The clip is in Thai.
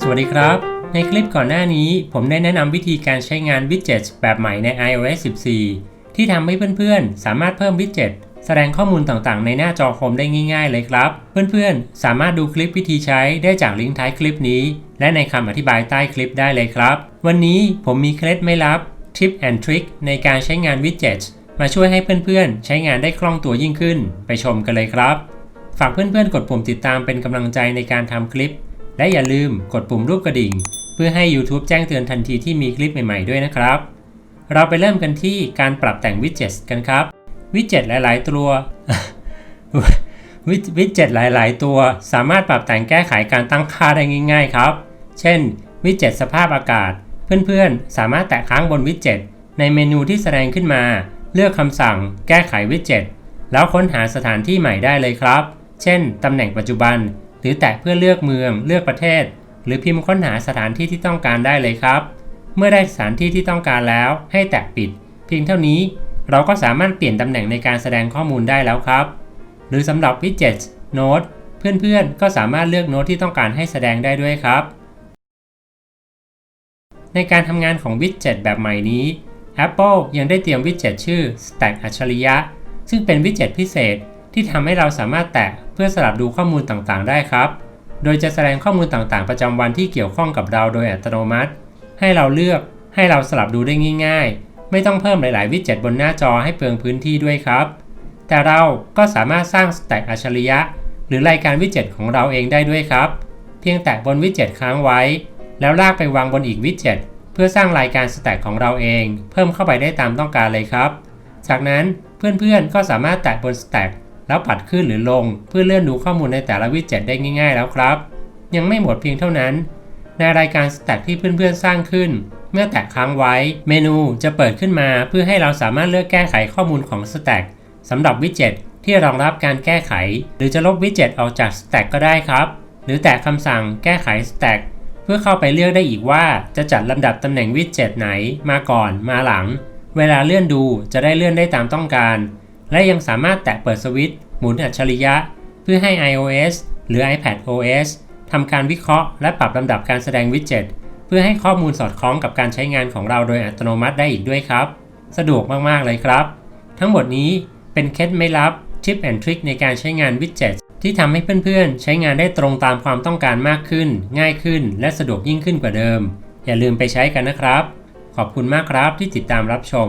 สวัสดีครับ ในคลิปก่อนหน้านี้ผมได้แนะนำวิธีการใช้งานวิดเจ็ตแบบใหม่ใน iOS 14 ที่ทำให้เพื่อนๆ สามารถเพิ่มวิดเจ็ตแสดงข้อมูลต่างๆ ในหน้าจอคอมได้ง่าย ๆ เลยครับ เพื่อนๆ สามารถดูคลิปวิธีใช้ได้จากลิงก์ท้ายคลิปนี้ และในคำอธิบายใต้คลิปได้เลยครับ วันนี้ผมมีเคล็ดไม่ลับทิปแอนทริคในการใช้งานวิดเจ็ตมาช่วยให้เพื่อนๆ ใช้งานได้คล่องตัวยิ่งขึ้น ไปชมกันเลยครับ ฝากเพื่อนๆ กดปุ่มติดตามเป็นกำลังใจในการทำคลิป และอย่าลืมกดปุ่มรูปกระดิ่ง เพื่อให้ YouTube แจ้งเตือนทันทีที่มีคลิปใหม่ๆด้วยนะครับ เราไปเริ่มกันที่การปรับแต่งวิดเจ็ตกันครับ วิดเจ็ตหลายๆ ตัววิดเจ็ตหลายๆ ตัว สามารถปรับแต่งแก้ไขการตั้งค่าได้ง่าย ๆ ครับ เช่น วิดเจ็ตสภาพอากาศ เพื่อนๆ สามารถแตะค้างบนวิดเจ็ตในเมนูที่แสดงขึ้นมา เลือกคำสั่ง แก้ไขวิดเจ็ตแล้วค้นหาสถานที่ใหม่ได้เลยครับ เช่น ตำแหน่งปัจจุบัน หรือแตะเพื่อเลือกเมืองเลือกประเทศ หรือพิมพ์ค้นหาสถานที่ที่ต้องการได้เลยครับ เมื่อได้สถานที่ที่ต้องการแล้วให้แตะปิด เพียงเท่านี้เราก็สามารถเปลี่ยนตำแหน่งในการแสดงข้อมูลได้แล้วครับ หรือสำหรับวิดเจ็ตโน้ตเพื่อนๆ ก็สามารถเลือกโน้ตที่ต้องการให้แสดงได้ด้วยครับ ในการทำงานของวิดเจ็ตแบบใหม่นี้ Apple ยังได้เตรียมวิดเจ็ตชื่อ Stack อัจฉริยะ ซึ่งเป็นวิดเจ็ตพิเศษ ที่ทำให้เราสามารถแตะเพื่อสลับดูข้อมูลต่างๆ ได้ครับ โดยจะแสดงข้อมูลต่างๆ ประจำวันที่เกี่ยวข้องกับเราโดยอัตโนมัติ ให้เราเลือกให้เราสลับดูได้ง่าย ๆ ไม่ต้องเพิ่มหลาย ๆ วิดเจ็ตบนหน้าจอให้เปลืองพื้นที่ด้วยครับ แต่เราก็สามารถสร้าง Stack อัจฉริยะ หรือรายการวิดเจ็ตของเราเองได้ด้วยครับ เพียงแตะบนวิดเจ็ตค้างไว้ แล้วลากไปวางบนอีกวิดเจ็ตเพื่อสร้างรายการ Stack ของเราเอง เพิ่มเข้าไปได้ตามต้องการเลยครับ จากนั้นเพื่อนๆก็สามารถแตะบน Stack แล้วปัดขึ้นหรือลง เพื่อเลื่อนดูข้อมูลในแต่ละวิดเจ็ตได้ง่าย ๆ แล้วครับ ยังไม่หมดเพียงเท่านั้น ในรายการ Stack ที่เพื่อนๆสร้างขึ้น เมื่อแตะค้างไว้ เมนูจะเปิดขึ้นมา เพื่อให้เราสามารถเลือกแก้ไขข้อมูลของ Stack สำหรับวิดเจ็ตที่รองรับการแก้ไข หรือจะลบวิดเจ็ตออกจาก Stack ก็ได้ครับ หรือแตะคำสั่งแก้ไข Stack เพื่อเข้าไปเลือกได้อีกว่าจะจัดลำดับตำแหน่งวิดเจ็ตไหน มาก่อน มาหลัง เวลาเลื่อนดูจะได้เลื่อนได้ตามต้องการ และยังสามารถแตะเปิดสวิตช์หมุนอัจฉริยะ เพื่อให้ iOS หรือ iPad OS ทำการวิเคราะห์และปรับลำดับการแสดงวิดเจ็ตเพื่อให้ข้อมูลสอดคล้องกับการใช้งานของเราโดยอัตโนมัติได้อีกด้วยครับ สะดวกมากๆเลยครับ ทั้งหมดนี้เป็นเคล็ดไม่ลับทิปแอนทริคในการใช้งานวิดเจ็ตที่ทำให้เพื่อนๆ ใช้งานได้ตรงตามความต้องการมากขึ้น ง่ายขึ้น และสะดวกยิ่งขึ้นกว่าเดิม อย่าลืมไปใช้กันนะครับ ขอบคุณมากครับที่ติดตามรับชม